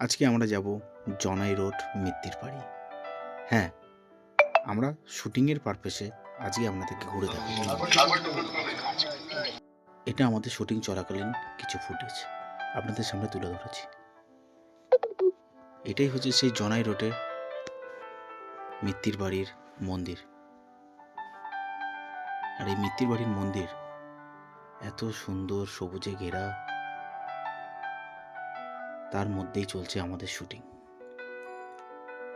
আজকে আমরা যাব জনাই রোড মিত্তির বাড়ি। হ্যাঁ আমরা শুটিংয়ের পারপাসে আজকে আপনাদেরকে ঘুরে দেখাবো। এটা আমাদের শুটিং চলাকালীন কিছু ফুটেজ। আপনাদের সামনে তুলে ধরেছি। এটাই হচ্ছে সেই জনাই রোডের মিত্তির বাড়ির মন্দির। আর এই মিত্তির বাড়ির মন্দির এত সুন্দর সবুজে ঘেরা তার মধ্যেই চলছে আমাদের শুটিং।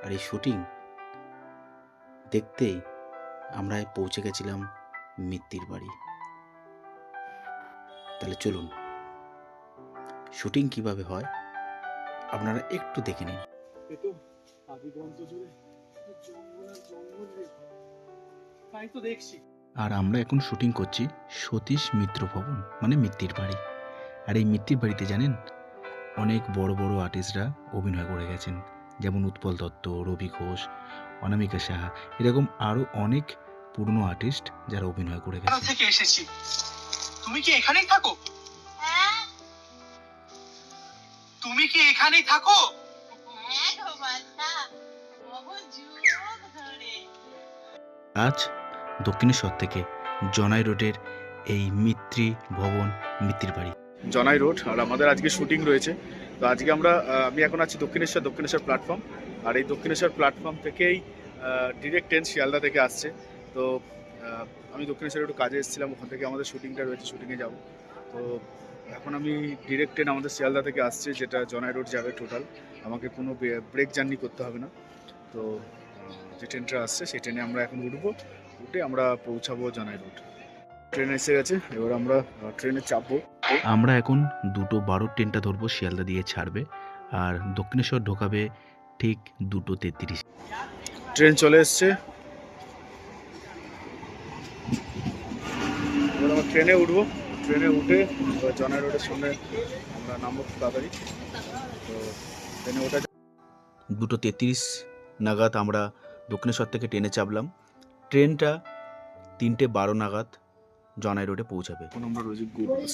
আর এই শুটিং দেখতেই আমরা পৌঁছে গেছিলাম মিত্তির বাড়ি। তাহলে চলুন শুটিং কীভাবে হয় আপনারা একটু দেখে নিন। আর আমরা এখন শুটিং করছি সতীশ মিত্র ভবন মানে মিত্তির বাড়ি। আর এই মিত্তির বাড়িতে জানেন অনেক বড় বড় আর্টিস্টরা অভিনয় করে গেছেন। যেমন উৎপল দত্ত রবি ঘোষ অনামিকা সাহা এরকম আরও অনেক পুরনো আর্টিস্ট যারা অভিনয় করে গেছেন। থেকে এসেছি? তুমি কি এখানেই থাকো? হ্যাঁ। তুমি কি এখানেই থাকো? হ্যাঁ আজ দক্ষিণেশ্বর থেকে জনাই রোডের এই মিত্রি ভবন মিত্তির বাড়ি। জনাই রোড, আর আমাদের আজকে শুটিং রয়েছে। তো আজকে আমরা আমি এখন আছি দক্ষিণেশ্বর দক্ষিণেশ্বর প্ল্যাটফর্ম আর এই দক্ষিণেশ্বর প্ল্যাটফর্ম থেকেই ডিরেক্ট ট্রেন শিয়ালদা থেকে আসছে। তো আমি দক্ষিণেশ্বরে একটু কাজে এসেছিলাম, ওখান থেকে আমাদের শুটিংটা রয়েছে শুটিংয়ে যাব। তো এখন আমি ডিরেক্ট ট্রেন আমাদের শিয়ালদা থেকে আসছে, যেটা জনাই রোড যাবে টোটাল আমাকে কোনো ব্রেক জার্নি করতে হবে না। তো যে ট্রেনটা আসছে, সেই ট্রেনে আমরা এখন উঠবো, উঠে আমরা পৌঁছাবো জনাই রোড। ট্রেন এসে গেছে এবার আমরা ট্রেনে চাপবো। আমরা এখন দুটো বারো ট্রেনটা ধরবো শিয়ালদা দিয়ে ছাড়বে আর দক্ষিণেশ্বর ঢোকাবে ঠিক দুটো তেত্রিশ। ট্রেন চলে এসছে। এবার আমরা ট্রেনে উঠবো। ট্রেনে উঠে জনাই রোডের সামনে আমরা নামবো তাড়াতাড়ি। তো ট্রেনে ওঠা দুটো তেত্রিশ নাগাদ আমরা দক্ষিণেশ্বর থেকে ট্রেনে চাপলাম। ট্রেনটা তিনটে বারো নাগাদ জনাই রোডে পৌঁছাবে। আমরা রয়েছি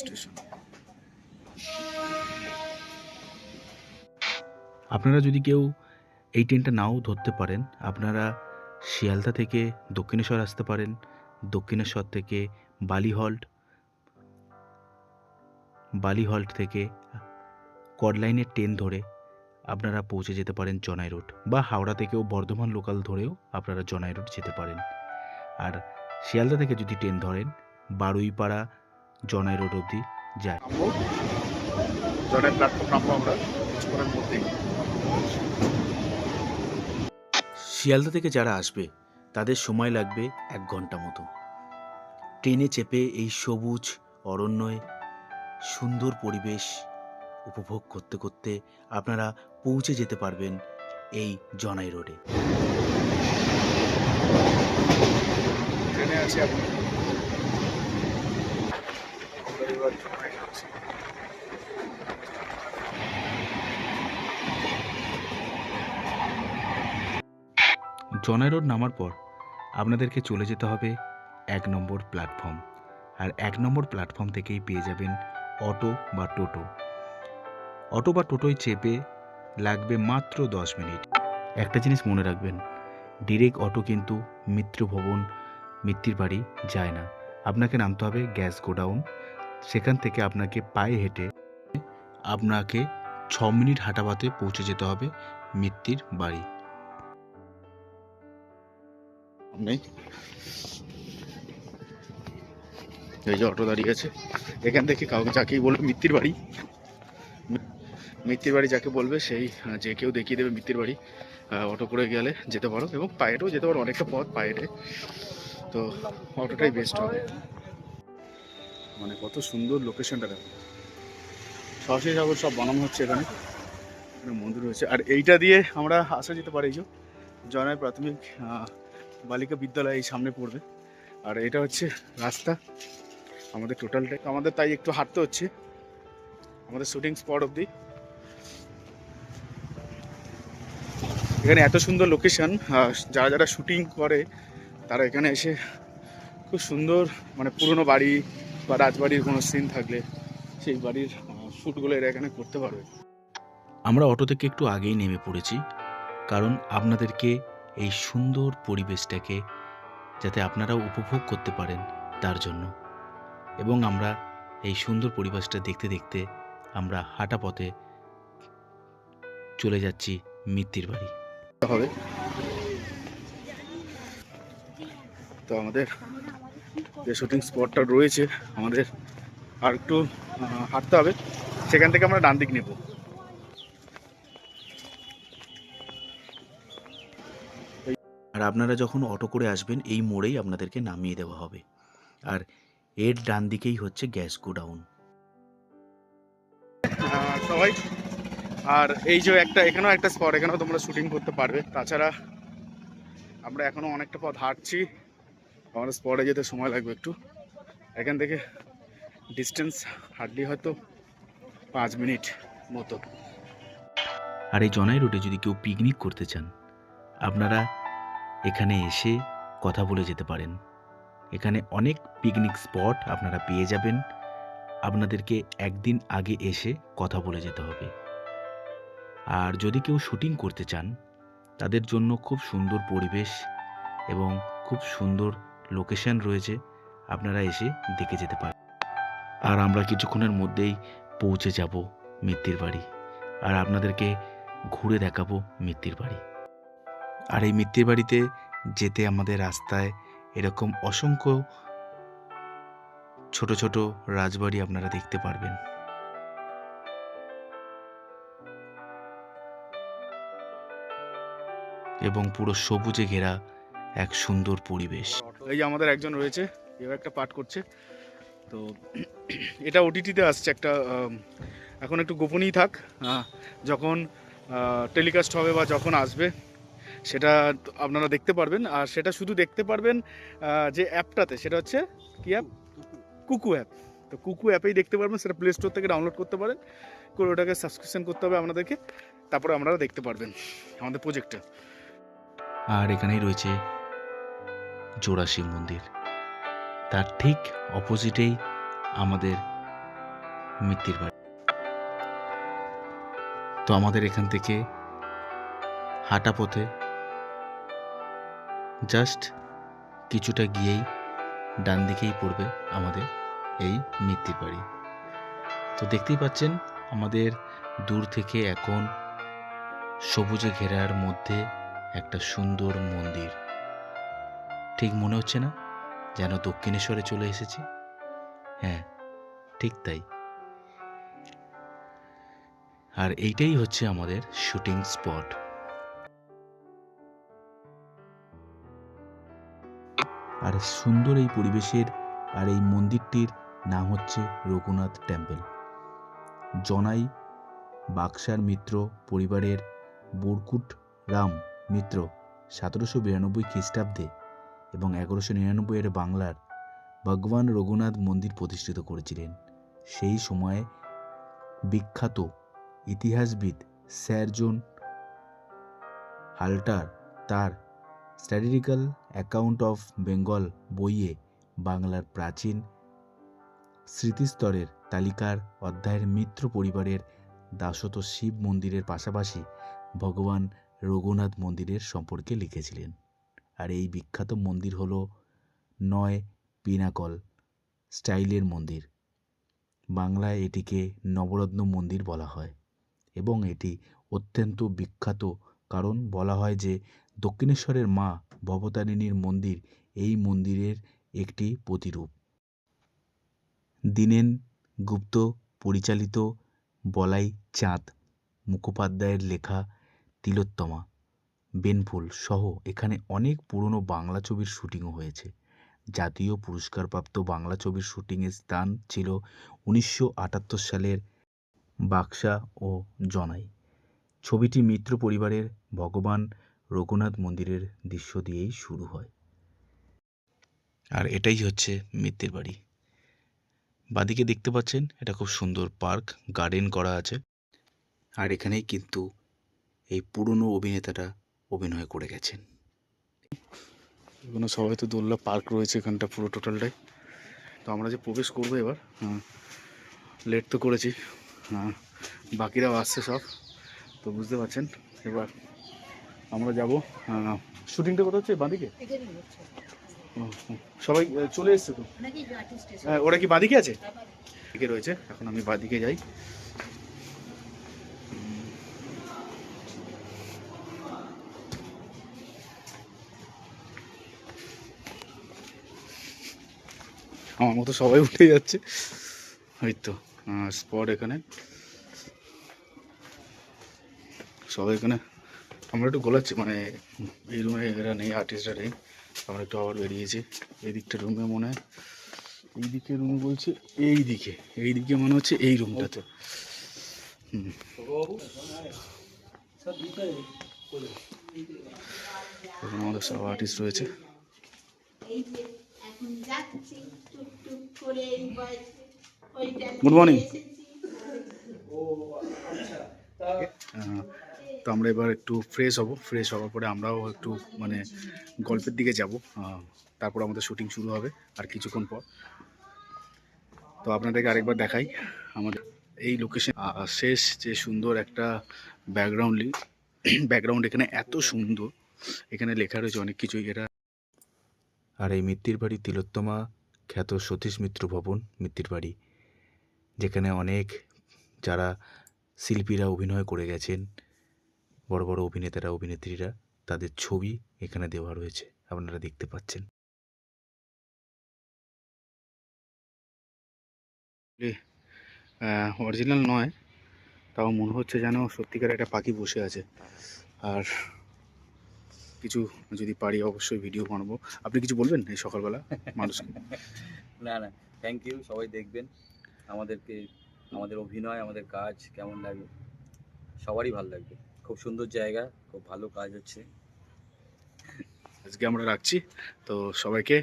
স্টেশন আপনারা যদি কেউ এই ট্রেনটা নাও ধরতে পারেন আপনারা শিয়ালদা থেকে দক্ষিণেশ্বর আসতে পারেন দক্ষিণেশ্বর থেকে বালি হল্ট বালি হল্ট থেকে কডলাইনের ট্রেন ধরে আপনারা পৌঁছে যেতে পারেন জনাই রোড বা হাওড়া থেকেও বর্ধমান লোকাল ধরেও আপনারা জনাই রোড যেতে পারেন। আর শিয়ালদা থেকে যদি ট্রেন ধরেন বারুইপাড়া জনাই রোড অবধি যায় জনাই প্ল্যাটফর্ম নামবো আমরা কিছুক্ষণের মধ্যেই। শিয়ালদা থেকে যারা আসবে তাদের সময় লাগবে এক ঘণ্টা মতো। ট্রেনে চেপে এই সবুজ অরণ্যে সুন্দর পরিবেশ উপভোগ করতে করতে আপনারা পৌঁছে যেতে পারবেন এই জনাই রোডে। ট্রেনে আছি এখন জনাই জনাই রোড নামার পর আপনাদেরকে চলে যেতে হবে এক নম্বর প্ল্যাটফর্ম। আর এক নম্বর প্ল্যাটফর্ম থেকেই পেয়ে যাবেন অটো বা টোটো। অটো বা টোটোয় চেপে লাগবে মাত্র দশ মিনিট। একটা জিনিস মনে রাখবেন, ডিরেক্ট অটো কিন্তু মিত্র ভবন মিত্তির বাড়ি যায় না। আপনাকে নামতে হবে গ্যাস গোডাউন। সেখান থেকে আপনাকে পায়ে হেঁটে আপনাকে ছ মিনিট হাঁটাবাতে পৌঁছে যেতে হবে মিত্তির বাড়ি। এই যে অটো দাঁড়িয়ে আছে। এখান থেকে কাউকে যাকেই বলবে মিত্তির বাড়ি। মিত্তির বাড়ি যাকে বলবে সেই যে কেউ দেখিয়ে দেবে মিত্তির বাড়ি। অটো করে গেলে যেতে পারো এবং পায়েটেও যেতে পারো, অনেকটা পথ পায়েটে তো অটোটাই বেস্ট হবে। মানে কত সুন্দর লোকেশনটা দেখো। সরাসরি সাগর সব বানানো হচ্ছে এখানে। এখানে মন্দির রয়েছে। আর এইটা দিয়ে আমরা আসা যেতে পারি যে জনায় প্রাথমিক বালিকা বিদ্যালয় এই সামনে পড়বে। আর এটা হচ্ছে রাস্তা, আমাদের টোটালটাই আমাদের তাই একটু হাঁটতে হচ্ছে। আমাদের শুটিং স্পট অবধি। এখানে এত সুন্দর লোকেশন যারা যারা শুটিং করে, তারা এখানে এসে খুব সুন্দর মানে পুরনো বাড়ি বা রাজবাড়ির কোনো সিন থাকলে সেই বাড়ির শ্যুটগুলো এরা এখানে করতে পারবে। আমরা অটো থেকে একটু আগেই নেমে পড়েছি কারণ আপনাদেরকে এই সুন্দর পরিবেশটাকে যাতে আপনারাও উপভোগ করতে পারেন তার জন্য। এবং আমরা এই সুন্দর পরিবেশটা দেখতে দেখতে আমরা হাঁটা পথে চলে যাচ্ছি মিত্তির বাড়ি। হবে। তো আমাদের যে শুটিং স্পটটা রয়েছে আমাদের আর একটু হাঁটতে হবে সেখান থেকে আমরা ডান দিক নেব। আর আপনারা যখন অটো করে আসবেন এই মোড়েই আপনাদেরকে নামিয়ে দেওয়া হবে। আর এর ডান দিকেই হচ্ছে গ্যাস গোডাউন। সবাই আর এই যে একটা এখানেও একটা স্পট এখানেও তোমরা শুটিং করতে পারবে। তাছাড়া আমরা এখনও অনেকটা পথ হাঁটছি। আমাদের স্পটে যেতে সময় লাগবে একটু। এখান থেকে ডিস্টেন্স হার্ডলি হয়তো পাঁচ মিনিট মতো। আর এই জনাই রোডে যদি কেউ পিকনিক করতে চান, আপনারা এখানে এসে কথা বলে যেতে পারেন। এখানে অনেক পিকনিক স্পট আপনারা পেয়ে যাবেন। আপনাদেরকে একদিন আগে এসে কথা বলে যেতে হবে। আর যদি কেউ শুটিং করতে চান, তাদের জন্য খুব সুন্দর পরিবেশ এবং খুব সুন্দর লোকেশন রয়েছে, আপনারা এসে দেখে যেতে পারেন আর আমরা কিছুক্ষণের মধ্যেই পৌঁছে যাব মিত্তির বাড়ি। আর আপনাদেরকে ঘুরে দেখাবো মিত্তির বাড়ি। আর এই মিত্তির বাড়িতে যেতে আমাদের রাস্তায় এরকম অসংখ্য ছোট ছোট রাজবাড়ি আপনারা দেখতে পারবেন। এবং পুরো সবুজে ঘেরা এক সুন্দর পরিবেশ। এই যে আমাদের একজন রয়েছে এও একটা পাঠ করছে। তো এটা ওটিটিতে আসছে একটা এখন একটু গোপনই থাক যখন টেলিকাস্ট হবে বা যখন আসবে সেটা আপনারা দেখতে পারবেন। আর সেটা শুধু দেখতে পারবেন যে অ্যাপটাতে সেটা হচ্ছে কি অ্যাপ? কুকু অ্যাপ। তো কুকু অ্যাপেই দেখতে পারবেন সেটা প্লে স্টোর থেকে ডাউনলোড করতে পারেন। করে ওটাকে সাবস্ক্রিপশন করতে হবে আপনাদেরকে তারপরে আপনারা দেখতে পারবেন আমাদের প্রজেক্টটা আর এখানেই রয়েছে জোড়া শিব মন্দির। তার ঠিক অপোজিটেই আমাদের মিত্তির বাড়ি। তো আমাদের এখান থেকে হাঁটা পথে জাস্ট কিছুটা গিয়েই ডান দিকেই পড়বে আমাদের এই মিত্তির বাড়ি। তো দেখতেই পাচ্ছেন, আমাদের দূর থেকে এখন সবুজে ঘেরার মধ্যে একটা সুন্দর মন্দির। ঠিক মনে হচ্ছে না, যেন দক্ষিণেশ্বরে চলে এসেছি। হ্যাঁ ঠিক তাই। আর এইটাই হচ্ছে আমাদের শুটিং স্পট। আর সুন্দর এই পরিবেশের আর এই মন্দিরটির নাম হচ্ছে রঘুনাথ টেম্পল। জনাই বাক্সার মিত্র পরিবারের বরকুট রাম মিত্র, সতেরোশো বিরানব্বই খ্রিস্টাব্দে এবং এগারোশো নিরানব্বই এর বাংলার ভগবান রঘুনাথ মন্দির প্রতিষ্ঠিত করেছিলেন। সেই সময়ে বিখ্যাত ইতিহাসবিদ স্যার জন হাল্টার তার স্ট্যাটিস্টিক্যাল অ্যাকাউন্ট অফ বেঙ্গল বইয়ে বাংলার প্রাচীন স্মৃতিস্তরের তালিকার অধ্যায়ের মিত্র পরিবারের দাসত শিব মন্দিরের পাশাপাশি ভগবান রঘুনাথ মন্দিরের সম্পর্কে লিখেছিলেন। আর এই বিখ্যাত মন্দির হল নয় পিনাকল স্টাইলের মন্দির। বাংলায় এটিকে নবরত্ন মন্দির বলা হয় এবং এটি অত্যন্ত বিখ্যাত কারণ বলা হয় যে দক্ষিণেশ্বরের মা ভবতারিণীর মন্দির এই মন্দিরের একটি প্রতিরূপ। দিনেন গুপ্ত পরিচালিত বলাই চাঁদ মুখোপাধ্যায়ের লেখা তিলোত্তমা বেনফুল সহ এখানে অনেক পুরনো বাংলা ছবির শুটিংও হয়েছে। জাতীয় পুরস্কারপ্রাপ্ত বাংলা ছবির শুটিংয়ের স্থান ছিল উনিশশো আটাত্তর সালের বাক্সা ও জনাই। ছবিটি মিত্র পরিবারের ভগবান রঘুনাথ মন্দিরের দৃশ্য দিয়েই শুরু হয়। আর এটাই হচ্ছে মিত্রের বাড়ি। বাদিকে দেখতে পাচ্ছেন, এটা খুব সুন্দর পার্ক, গার্ডেন করা আছে। আর এখানেই কিন্তু এই পুরনো অভিনেতাটা অভিনয় করে গেছেন। এখানে সবাই তো দোল্লা পার্ক রয়েছে এখানটা পুরো টোটালটাই। তো আমরা যে প্রবেশ করব এবার হ্যাঁ লেট তো করেছি হ্যাঁ, বাকিরাও আসছে সব তো বুঝতে পারছেন? এবার আমরা যাব শুটিংটা কোথা হচ্ছে? বাঁদিকে? সবাই চলে এসছে তো? হ্যাঁ, ওরা কি বাঁদিকে আছে? রয়েছে এখন আমি বাঁদিকে যাই। আমার মতো সবাই উঠে যাচ্ছে। ওই তো স্পট এখানে। সবাই এখানে, আমরা একটু গোলাচ্ছি মানে এই রুমে এরা নেই আর্টিস্টরা নেই। আমরা একটু আবার বেরিয়েছি। এই দিকটা রুমে মনে হয়। এই দিকে রুম বলছে, এই দিকে। এই দিকে মনে হচ্ছে এই রুমটাতে হুম। আমাদের সব আর্টিস্ট রয়েছে। এখন যাচ্ছি টুকটুক করে এই বয়সে ওইটা Good morning. তো আমরা এবার একটু ফ্রেশ হব। ফ্রেশ হওয়ার পরে আমরাও একটু মানে গল্পের দিকে যাব। তারপর আমাদের শুটিং শুরু হবে আর কিছুক্ষণ পর। তো আপনাদেরকে আরেকবার দেখাই আমাদের এই লোকেশন শেষ যে সুন্দর একটা ব্যাকগ্রাউন্ড ব্যাকগ্রাউন্ড এখানে এত সুন্দর। এখানে লেখা রয়েছে অনেক কিছুই। এটা আর এই মিত্তির বাড়ি তিলোত্তমা, খ্যাত সতীশ মিত্র ভবন, মিত্তির বাড়ি, যেখানে অনেক যারা শিল্পীরা অভিনয় করে গেছেন, বড় বড় অভিনেতারা, অভিনেত্রীরা, তাদের ছবি এখানে দেওয়া রয়েছে, আপনারা দেখতে পাচ্ছেন। অরিজিনাল নয়, তাও মনে হচ্ছে যেন সত্যিকার একটা পাখি বসে আছে। আর কিছু যদি পারি অবশ্যই ভিডিও বানাবো। আপনি কিছু বলবেন এই সকালবেলা মানুষকে? না না থ্যাংক ইউ সবাই দেখবেন। আমাদেরকে আমাদের অভিনয় আমাদের কাজ কেমন লাগে সবারই ভালো লাগবে। খুব সুন্দর জায়গা খুব ভালো কাজ হচ্ছে। আজকে আমরা রাখছি। তো সবাইকে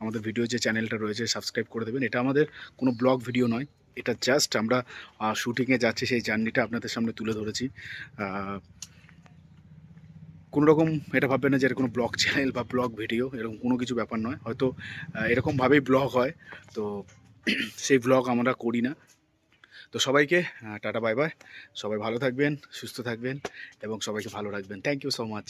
আমাদের ভিডিও যে চ্যানেলটা রয়েছে সাবস্ক্রাইব করে দেবেন। এটা আমাদের কোনো ব্লগ ভিডিও নয় এটা জাস্ট আমরা শুটিংয়ে যাচ্ছি সেই জার্নিটা আপনাদের সামনে তুলে ধরেছি। কোনো রকম এটা ভাববে না যে এরকম কোনো ব্লগ চ্যানেল বা ব্লগ ভিডিও, এরকম কোনো কিছু ব্যাপার নয়। হয়তো এরকমভাবেই ব্লগ হয়। তো সেই ব্লগ আমরা করি না। তো সবাইকে টাটা, বাই বাই। সবাই ভালো থাকবেন, সুস্থ থাকবেন, এবং সবাইকে ভালো রাখবেন। Thank you so much